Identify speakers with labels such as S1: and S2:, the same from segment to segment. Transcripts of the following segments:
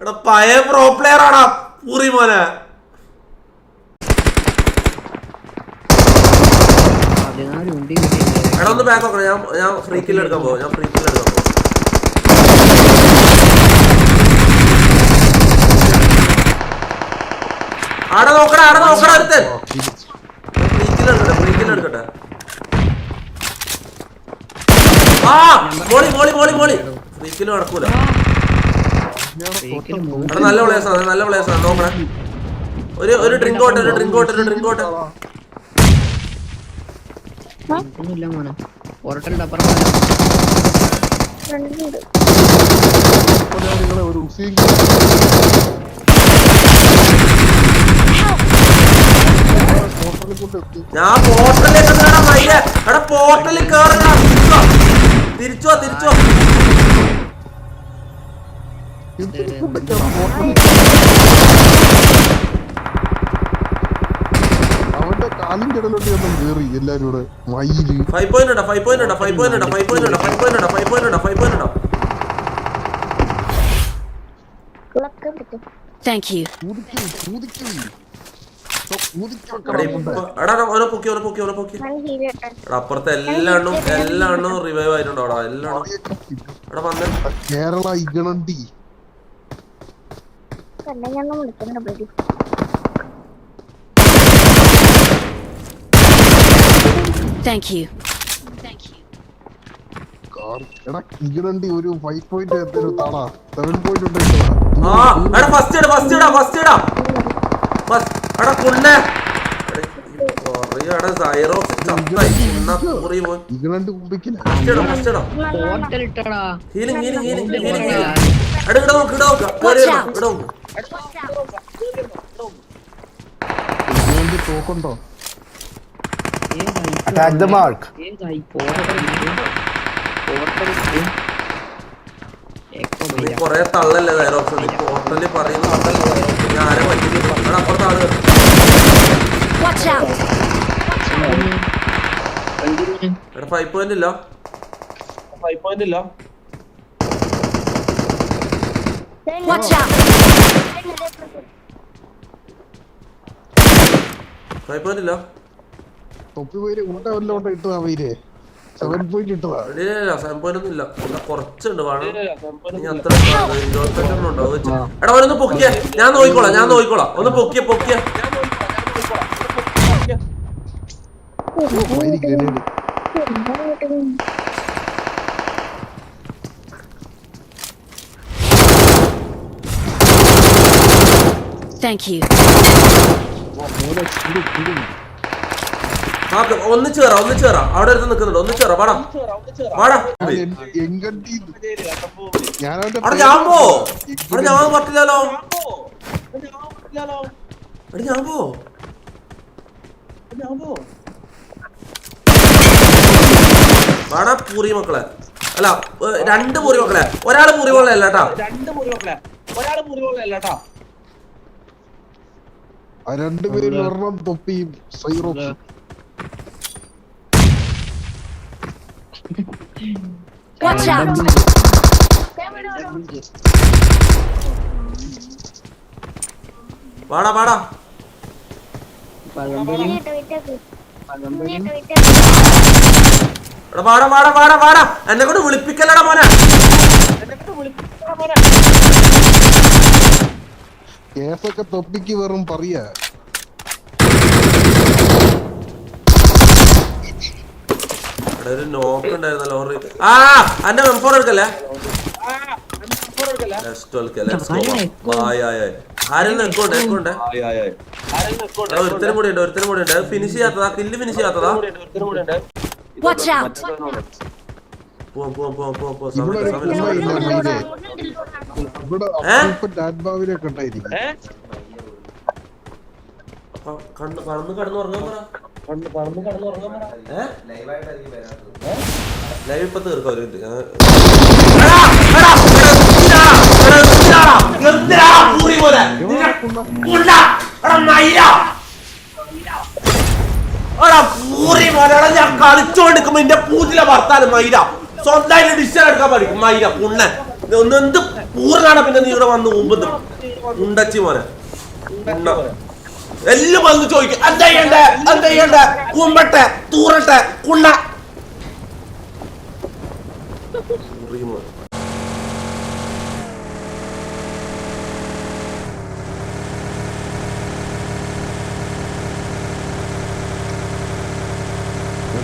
S1: എടാ പഴയ pro player ആടാ പൂറി മോനെ. എടാ ഒന്ന് ബാക്ക് നോക്കണം. ഞാൻ ഞാൻ ഫ്രീ കില്ല് എടുക്കാൻ പോകും ഞാൻ ഫ്രീ കില്ല് എടുക്കാൻ പോകും ആടെ നോക്കടാ ആടെ നോക്കടാ അടുത്ത് ഫ്രീ കില്ല് എടുക്കട്ടെ ഫ്രീ കില്ല് എടുക്കട്ടെ. ആ മോളി മോളി മോളി മോളി. ഫ്രീ കില്ല് നടക്കൂല. നല്ല പ്ലേസ് ആണ് നല്ല പ്ലേസ് ആണ് നോക്കണേ. ഒരു ഒരു ഡ്രിങ്ക് ഓട്ടെ ഒരു ഡ്രിങ്ക് ഓട്ടെ ഒരു ഡ്രിങ്ക് ഓട്ടെ.
S2: ഒന്നുമില്ല മോനെ. അപ്പുറം
S1: ഞാൻ പോർട്ടലിലേക്ക് പോർട്ടലിൽ കേറണ. തിരിച്ചോ തിരിച്ചോ.
S3: അവന്റെ കാലിന്റെ ഇടയിലോട്ട് ഒന്നും കേറി എല്ലാരും കൂടെ മയിൽ
S1: ഫൈവ് പോയിന്റ് ഉണ്ടോ? ഫൈവ് പോയിന്റ് ഉണ്ടോ? ഫൈവ് പോയിന്റ് ഉണ്ടോ? ഫൈവ് പോയിന്റ് ഉണ്ടോ? ഫൈവ് പോയിന്റ് ഉണ്ടോ? ഫൈവ് പോയിന്റ് ഉണ്ടോ? ഫൈവ് പോയിന്റ് ഉണ്ടോ? അപ്പുറത്തെ എല്ലാണ്ടും എല്ലാണ്ടും റിവൈവ് ആയിട്ടുണ്ടോ എല്ലാണ്ടും എല്ലാ
S3: കേരള ഇഗണണ്ടി.
S4: കണ്ട ഞാൻ വിളിക്കുന്നുണ്ട്
S5: Thank you.
S3: ഹീലിംഗ് എടാ ഹീലിംഗ് ഒരു ഹീലിംഗ് പോയിന്റ് ഹീലിംഗ് താടാ. ഹീലിംഗ് പോയിന്റ് ഹീലിംഗ്
S1: ആ എടാ ഫസ്റ്റ് ഇടാ ഫസ്റ്റ് ഇടാ ഫസ്റ്റ് ഇടാ. ഫസ്റ്റ് എടാ കുണ്ണേ എടാ സൈറോക്സ് ചത്തായി കുണ്ണ മുറി പോയി.
S3: ഇഗണണ്ടി കുമ്പിക്കില്ല
S1: ഫസ്റ്റ് ഇടാ ഫസ്റ്റ് ഇടാ.
S2: പോർട്ടൽ ഇട്ടടാ.
S1: ഹീലിംഗ് ഹീലിംഗ് ഹീലിംഗ് ഹീലിംഗ് എടാ ഇവിടെ നോക്ക് ഇവിടെ നോക്ക് കേറി വരണം. ഇവിടെ നോക്ക്
S3: തോക്കുണ്ടോ
S6: Attack the mark.
S1: നീ കൊറേ തള്ളല്ലേ സൈറോക്സ് നീ പോർട്ടലിൽ പറയുന്ന തള്ളല്ലേ സൈറോക്സ് ഞാൻ ആരെ പറ്റില്ല എടാ അപ്പുറത്തെ ആൾ.
S5: Watch out.
S1: എടാ ഫൈവ് പോയിന്റ് ഇല്ല ഫൈവ് പോയിന്റ് ഇല്ല
S5: Watch out.
S1: പോയിന്റ്
S3: തൊപ്പി പോയി ഉണ്ട വല്ലോണ്ട് ഇട്ടതാ വൈര് സെവൻ പോയിന്റ് ഇട്ടതാ
S1: ഇല്ല സെവൻ പോയിന്റ് ഒന്നും ഇല്ല ഇവിടെ കുറച്ചുണ്ട് വേണം ഇനി അത്ര ഇരുപത്തെണ്ണം ഉണ്ടോ എടാ അവനൊന്ന് പൊക്കിയ ഞാൻ നോക്കിക്കോളാം ഞാൻ നോക്കിക്കോളാം ഒന്ന് പൊക്കിയ പൊക്കിയ
S3: വൈര് ഗ്രനേഡ്
S5: Thank you.
S1: ആ ഒന്നിച്ച് കയറാം ഒന്നിച്ച് കയറാം അവിടെ അടുത്ത് നിൽക്കുന്നുണ്ട്. ഒന്നിച്ച് കയറാം വാടാ. വാടാ.
S3: എങ്കണ്ടി ഞാനവന്റെ
S1: അവിടെ ഞാൻ പോ. അവിടെ ഞാൻ പറ്റില്ലല്ലോ. അവിടെ ഞാൻ പോ. വാടാ പൂറി മക്കളെ. അല്ല രണ്ട് പൂറി മക്കളെ. ഒരാൾ പൂറി മക്കളെ അല്ല കേട്ടാ.
S3: ആ രണ്ടുപേരിൽ ഒരെണ്ണം തൊപ്പിയും സൈറോക്സും
S5: Watch out.
S1: വാടാ വാടാ.
S2: പഴംപൊരി. പഴംപൊരി.
S1: എടാ വാടാ വാടാ വാടാ വാടാ. എന്നെ കൊണ്ട് വിളിപ്പിക്കലടാ മോനെ.
S3: കേസൊക്കെ തൊപ്പിക്ക് വെറും പറയാ.
S1: ഒരു നോക്ക് ഉണ്ടായിരുന്നല്ലോ ആ എടുക്കല്ലേ? കൂടി ഉണ്ട് കൂടി ഉണ്ട്. ഫിനിഷ് ചെയ്യാത്തതാ കില്ല് ഫിനിഷ് ചെയ്യാത്തതാ.
S5: Watch out.
S1: പോവാം പോവാം പോവാം പോവാം പോവാം.
S3: ഇവിടെ ഒരു
S1: സമയം സമയം കണ്ണ് പറ ലൈവ് ഇപ്പൊ തീർക്കാം ഒരു ഞാൻ- കളിച്ചോണ്ടിരിക്കുമ്പോ എന്റെ പൂജില ഭർത്താവ് മൈര സ്വന്തമായിട്ട് ഡിസിഷൻ എടുക്കാൻ പഠിക്കും മൈര കുണ്ണ ഒന്ന് എന്ത് പൂർണാണ് പിന്നെ നീ ഇവിടെ വന്ന് മുമ്പ് ഉണ്ടച്ചി മോനെ. എല്ലാം വന്ന് ചോദിക്കും. എന്താ ചെയ്യണ്ടേ? കുമ്പട്ടെ തൂറട്ടെ കുണ്ണ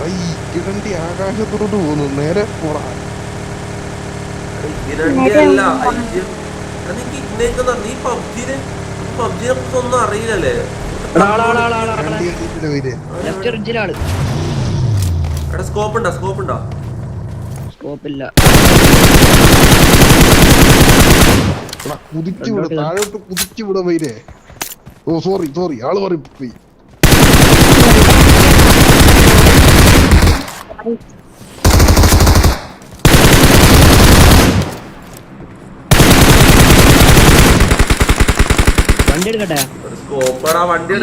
S3: ഈ ഇക്കിടണ്ടി ആകാശത്തോട്ട് പോകുന്നു. നേരെ പോടാ.
S1: ഇരണ്ടിയല്ല എനിക്ക് ഇന്നേക്ക് നീ പബ്ജിനെ പബ്ജിനെ കുറിച്ച് ഒന്നും അറിയില്ലല്ലേ? എടാ സ്കോപ്പ് ഉണ്ടോ സ്കോപ്പ് ഉണ്ടോ
S2: സ്കോപ്പ് ഇല്ല
S3: കുതിച്ചു വിട താഴോട്ട് കുതിച്ചു വിട വൈരേ ഓ സോറി സോറി ആൾ പറയും
S2: വണ്ടി എടുക്കട്ടെ?
S1: വണ്ടി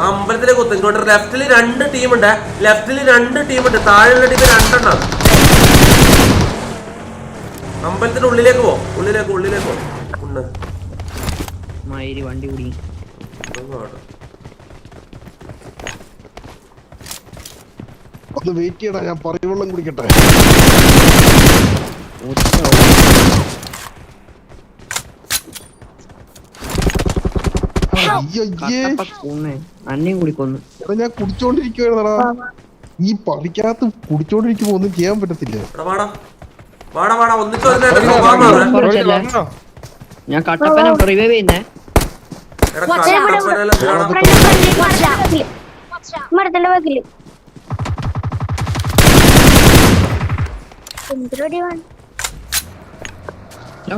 S1: അമ്പലത്തിലേക്ക് കുത്തും ഇങ്ങോട്ട് ലെഫ്റ്റിൽ രണ്ട് ടീമുണ്ട് ലെഫ്റ്റിൽ രണ്ട് ടീമുണ്ട് താഴെയുള്ള ടീം രണ്ടെണ്ണം. അമ്പലത്തിന്റെ ഉള്ളിലേക്ക് പോ. ഉള്ളിലേക്ക് ഉള്ളിലേക്ക് പോ. ഉണ്ട്.
S2: വണ്ടി കുടി.
S3: ഒന്ന് വെയിറ്റ് ചെയ്യടാ ഞാൻ പറയുവെള്ളം കുടിക്കട്ടെ. ഞാൻ കുടിച്ചോണ്ടിരിക്കുവായിരുന്നടാ. ഈ പറിക്കകത്ത് കുടിച്ചോണ്ടിരിക്കുമ്പോ ഒന്നും ചെയ്യാൻ പറ്റത്തില്ല.
S2: ഞാൻ കട്ടപ്പന റിവൈവ് ചെയ്യുന്നേ
S1: എടാ
S5: Watch out.
S1: കട്ടപ്പനയിലെ വാടാ.
S5: Watch out.
S4: മരത്തിന്റെ
S2: ബാക്കിൽ.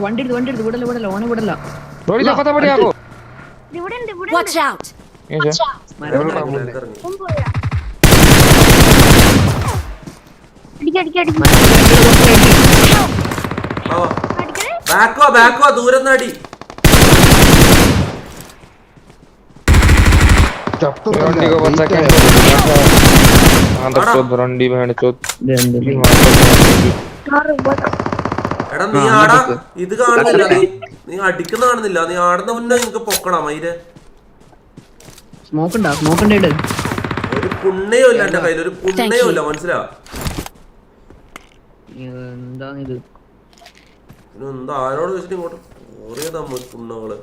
S2: വണ്ടി എടുത്ത് വണ്ടി എടുത്ത് വിടല്ല വിടല്ല ഓനെ വിടല്ല.
S1: ബാക്കോ ബാക്കോ ദൂരം നടി
S6: भिवंडी को बचा के आंध्र चौथ भिवंडी बहन चौथ
S4: ആറ് പോട്ടെ
S1: എടാ നീ ആടാ ഇത് കാണുന്നില്ല നീ നീ അടിക്കുന്ന കാണുന്നില്ല നീ ആടുന്ന മുന്നേ നിനക്ക് പൊക്കണം മയില്
S2: സ്മോക്ക് ഉണ്ടാ സ്മോക്ക് ഉണ്ട് ഇട്
S1: ഒരു പുണ്ണയോ ഇല്ല എന്റെ കയ്യിൽ ഒരു പുണ്ണയോ ഇല്ല മനസ്സിലാ
S2: എന്താണിത്
S1: പിന്നെ എന്താ ആരോട് വെച്ചിട്ട് ഇങ്ങോട്ട് കുറേ നമ്മൾ പുണ്ണകള്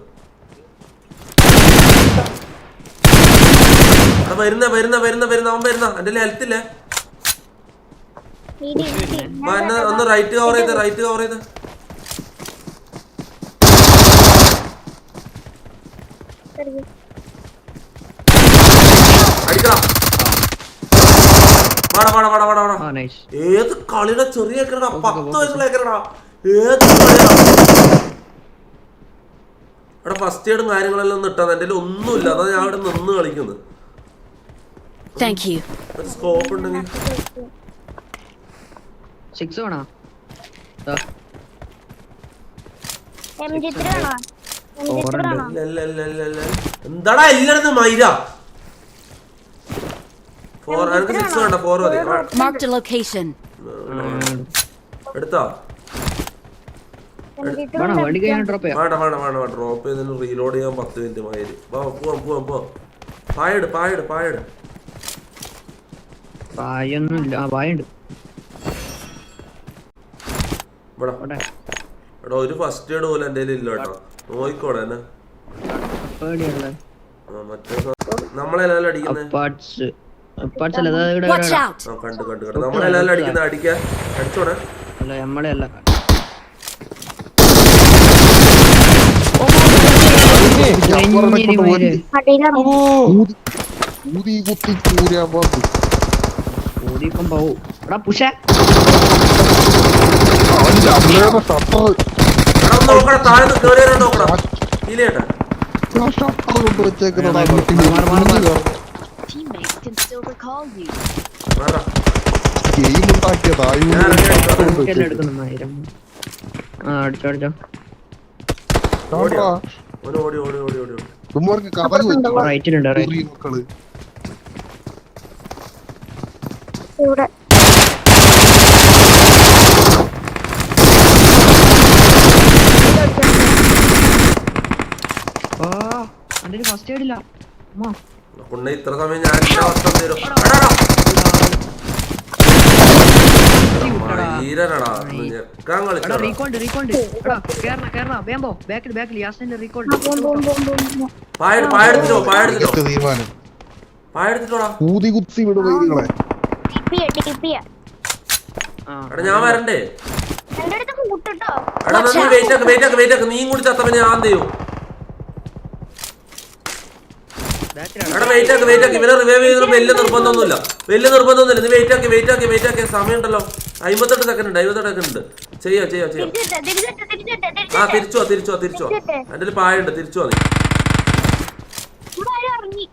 S1: വരുന്ന വരുന്ന വരുന്ന വരുന്ന അവൻ വരുന്ന. എന്റെ ഹെൽത്ത് ഇല്ലേ. ഒന്ന് റൈറ്റ് കവർ ചെയ്ത് റൈറ്റ് കവർ ചെയ്ത്. അടിക്കടാ. വാടാ വാടാ വാടാ വാടാ വാടാ.
S2: നൈസ്
S1: ഏത് കളിയുടെ ചെറിയ ഏക്കറടാ? പത്ത് വയസ്സുള്ള ഏത് കളിയാ അവിടെ ഫസ്റ്റ് എയ്ഡും കാര്യങ്ങളെല്ലാം ഒന്നും ഇട്ടാ എന്റെ ഒന്നുമില്ല. അതാ ഞാൻ അവിടെ നിന്ന് കളിക്കുന്നത്.
S5: Thank you.
S1: ഒരു സ്കോപ്പ് ഉണ്ടെങ്കിൽ
S2: സിക്സ് വേണോ.
S1: എന്താടാ എല്ലായിടത്തും മൈര? ഫോർ എനിക്ക് സിക്സ് വേണ്ട ഫോർ മതി.
S5: A location.
S1: എടുത്തോ?
S2: വണ്ടി
S1: വേണ്ട വേണ്ട ഡ്രോപ്പ് ചെയ്തതിന് റീലോഡ് ചെയ്യാൻ പത്ത് മിനിറ്റ് വാ പോവാം പോവാം പോവാം പായട് പായട് പായട്.
S2: പായൊന്നും ഇല്ല ആ വായുണ്ട്
S1: ഇവിടെ എടാ ഒരു ഫസ്റ്റ് എയ്ഡ് പോലും എന്റെ ഇല്ല കേട്ടോ നോയിക്കോടെ എന്നെ
S2: പേടിയുള്ള
S1: ആ, മറ്റേ സ- നമ്മളെല്ലാം അടിക്കുന്നത്
S2: അപ്പാർട്സ് അപ്പാർട്സ് അല്ല അതായത് ഇവിടെ
S5: Watch
S2: ഇവിടെ-
S5: out.
S1: ആ കണ്ടു കണ്ടു കണ്ടു നമ്മളെല്ലാം അടിക്കുന്നത് അടിക്കാൻ അടിച്ചോടെ
S2: അല്ല നമ്മളെ അല്ല
S3: അപ്പുറത്തെ കൊണ്ട്
S2: വണ്ടി.
S4: അടിയിലാണ്
S3: ഊതി കുത്തി കൂരാൻ പാത്തു
S2: ഓടിപ്പം പോവും എടാ പുഷ. റൈറ്റിലുണ്ട് റൈറ്റ്
S3: മക്കൾ.
S4: ഇവിടെ.
S2: ഫസ്റ്റ് എയ്ഡ് ഇല്ല.
S1: കുണ്ണ ഇത്ര സമയം ഞാൻ അവസ്ഥ തരും. ഒന്ന് ഞെക്കാൻ
S4: ബോം
S1: പായെടുത്തിട്ടോ പായെടുത്തിട്ടോ. പായെടുത്തിട്ടോടാ.
S3: ഊതി കുത്തി വിടും
S1: എടാ ഞാൻ വരണ്ടേ? എടാ നീ വെയിറ്റ് ആക്ക് വെയിറ്റ് ആക്ക് വെയിറ്റ് ആക്ക്. നീയും കൂടി ചത്തപ്പോ ഞാൻ എന്ത് ചെയ്യും? എടാ വെയിറ്റ് ആക്ക് വെയിറ്റ് ആക്ക്. ഇവനെ റിവൈവ് ചെയ്തത് വലിയ നിർബന്ധമൊന്നുമില്ല. വലിയ നിർബന്ധമൊന്നുമില്ല. നീ വെയിറ്റ് ആക്കി വെയിറ്റ് ആക്കി വെയിറ്റ് ആക്കി. സമയം ഉണ്ടല്ലോ അമ്പത്തെട്ട് സെക്കൻഡ് ഉണ്ട് അമ്പത്തെട്ട് സെക്കൻഡ് ഉണ്ട് ചെയ്യാം ചെയ്യാം ചെയ്യാം ആ
S4: തിരിച്ചിട്ട്
S1: തിരിച്ചു വാ തിരിച്ചു തിരിച്ചു വാ. എന്റെ ഒരു പായുണ്ട് തിരിച്ചു വാ നീ.
S4: ആരും ഇറങ്ങി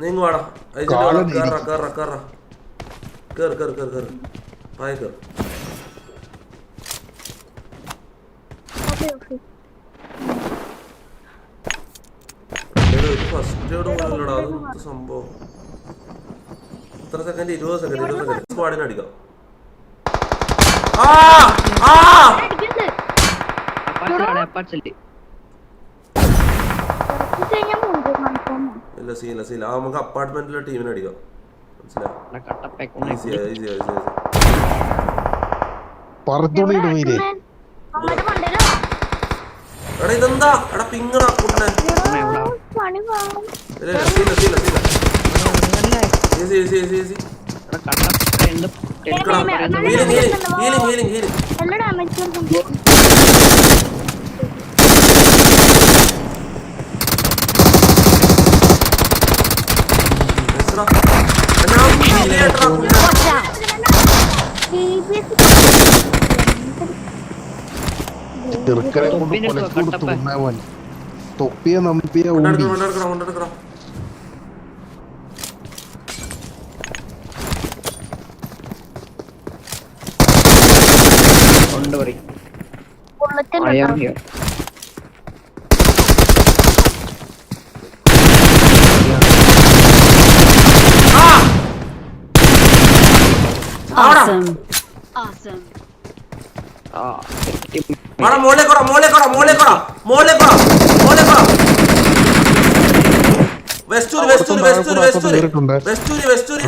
S1: നീങ്ങ് വാടാ. കേറാ കേറാ കേറാ കേറ്. കേറ് കേറ് കേറ് പായ കേറ്. ഫസ്റ്റ് എയ്ഡ് പോലും അത് സംഭവം? എത്ര സെക്കൻഡ് ഇരുപത് സെക്കൻഡ് ഇരുപത് സെക്കൻഡ് സ്ക്വാഡിനെ അടിക്കാം. ആ ആ! ഇല്ല സീല സീല ആ നമുക്ക് അപ്പാർട്ട്മെന്റിലെ ടീമിനെ അടിക്കാം. എടാ ഇതെന്താ? എടാ പിങ്ങടാ സീല easy easy
S2: easy easy
S1: healing healing healing healing healing
S4: നല്ല ഡാമേജ് കൊടുക്കും
S1: എസ്രാ ഞാൻ ഹീൽ ചെയ്യട്ടെടാ കുണ്ണെ
S5: Watch out!
S3: ചെറുക്കനെ കൊണ്ട്
S2: അടുത്ത്
S3: കൊടുത്തു. ഉണ്ണാൻ തൊപ്പിയ നമ്പിയ
S2: കൊണ്ടുപറയും
S4: bullet
S2: I am here.
S5: Awesome. Awesome.
S1: വാടാ മോളെ കൊടാ മോളെ കൊടാ മോളെ കൊടാ മോളെ കൊടാ മോളെ കൊടാ വെസ്റ്റൂര് വെസ്റ്റൂര് വെസ്റ്റൂര് വെസ്റ്റൂര്
S3: കേറിയിട്ടുണ്ട്.
S1: വെസ്റ്റൂര് വെസ്റ്റൂര്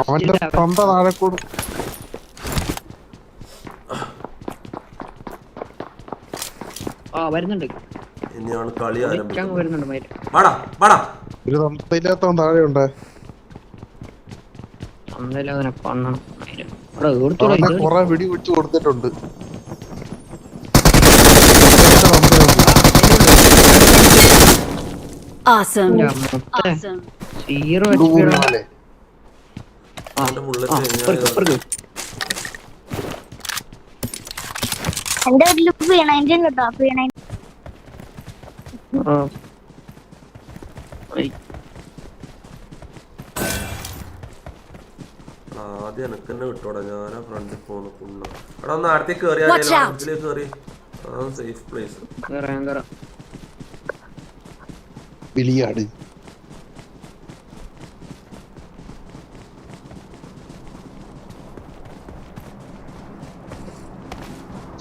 S3: അവന്റെ തന്ത താഴെ കൂടെ.
S2: ആ വരുന്നുണ്ട്.
S1: ഇനിയാണ് കളി ആരംഭിക്കുന്നത്.
S2: വരുന്നുണ്ട് മയിൽ.
S1: വാടാ വാടാ.
S3: ഒരു തന്തയില്ലാത്തവൻ താഴെ ഉണ്ട്
S2: അതിനെ പണ്ണണം മയിൽ.
S3: കൊറേ വെടി വെച്ച് കൊടുത്തിട്ടുണ്ട്.
S2: സീറോ
S4: എന്റെ വീട്ടിൽ വീണതിന്റെ കേട്ടോ വീണ
S2: ആ ഐ,
S1: ആദ്യം എനക്ക് തന്നെ വിട്ടോടാ ഞാനാ ഫ്രണ്ടിൽ പോണ കുണ്ണ എടാ ഒന്ന് അടുത്തേക്ക്
S5: കേറിയാ out.
S1: കയറി ആ അതാണ് സേഫ് പ്ലേസ്
S3: ബലിയാട്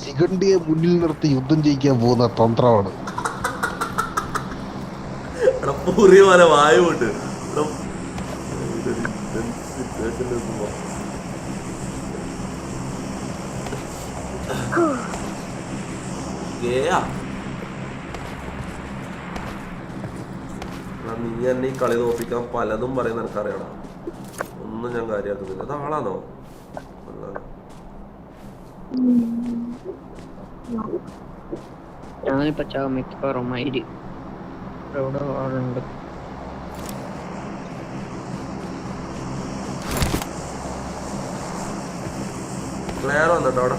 S3: ശിഖണ്ഡിയെ മുന്നിൽ നിർത്തി യുദ്ധം ജയിക്കാൻ പോകുന്ന തന്ത്രമാണ്.
S1: വായുണ്ട് ഗേയാ. നീ എന്നെ ഈ കളി തോപ്പിക്കാൻ പലതും പറയുന്ന എനിക്കറിയണം ഒന്നും ഞാൻ കാര്യമാക്കുന്നില്ല. അത് ആളാണോ
S2: ഞാനിപ്പോ ചാവും മിക്കവാറും മയിൽ. ഇവിടെ ആളുണ്ട്?
S1: ക്ലിയർ വന്നിട്ടോ അവിടെ?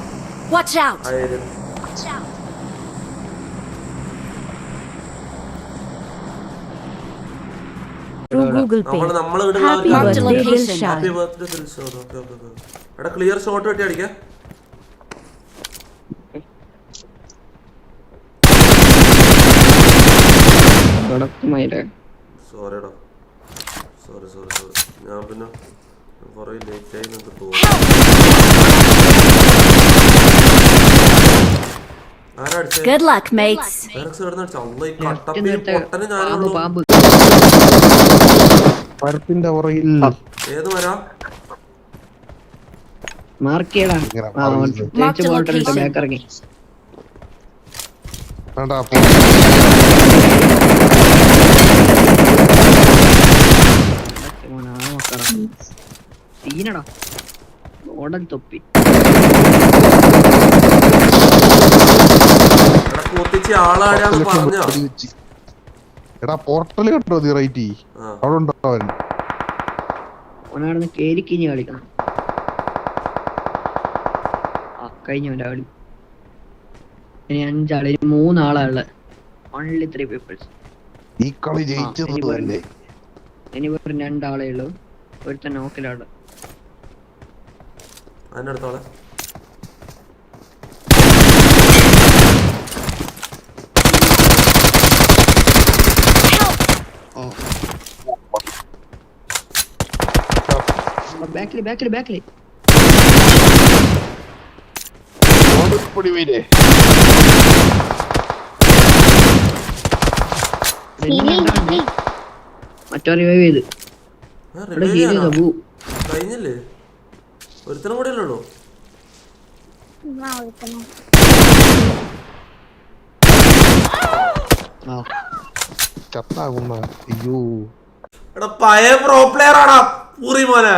S5: through Google Pay. Happy birthday, Dilshad.
S1: എടാ ക്ലിയർ ഷോട്ട് വെട്ടി അടിക്കാം സോറിടാ സോറി സോറി സോറി ഞാൻ പിന്നെ കുറേ ലേറ്റ് ആയി നിനക്ക് തോന്നുന്നു
S5: Good luck, mates.
S3: മരത്തിന്റെ പുറകിൽ.
S1: ഏത് ആളാരാന്ന്
S2: മാർക്ക് ചെയ്യടാ. ചേച്ചി. ബാക്ക് ഇറങ്ങി
S3: വേണ്ട.
S2: സീനടാ. ഓടൻ തൊപ്പി.
S1: കൂത്തിച്ച് ആളാടാന്ന് പറഞ്ഞോ?
S3: എടാ പോർട്ടൽ കണ്ടോ നീ റൈറ്റ്? അവിടെ ഉണ്ടോ അവൻ?
S2: കേരിക്കിഞ്ഞ് കളിക്കണം. ആ കഴിഞ്ഞ കളി. ഇനി അഞ്ചാൾ ഇനി ഓൺലി ത്രീ പീപ്പിൾസ്
S3: ഈ കളി
S2: ഇനി വെറും രണ്ടാളേ ഉള്ളൂ. ഒരുത്തൻ നോക്കിലാണ്.
S1: അതിന്റെ
S2: ബാക്കിൽ ബാക്കിൽ ബാക്കിൽ.
S3: ഓടിപ്പൊടി വീരേ
S2: മറ്റോ റിവൈവ് ചെയ്ത്.
S1: കഴിഞ്ഞില്ലേ? ഒരുത്തനും കൂടെ ഉള്ളൂ? എടാ പഴയ പ്രോ പ്ലെയർ ആടാ. പൂറി മോനെ.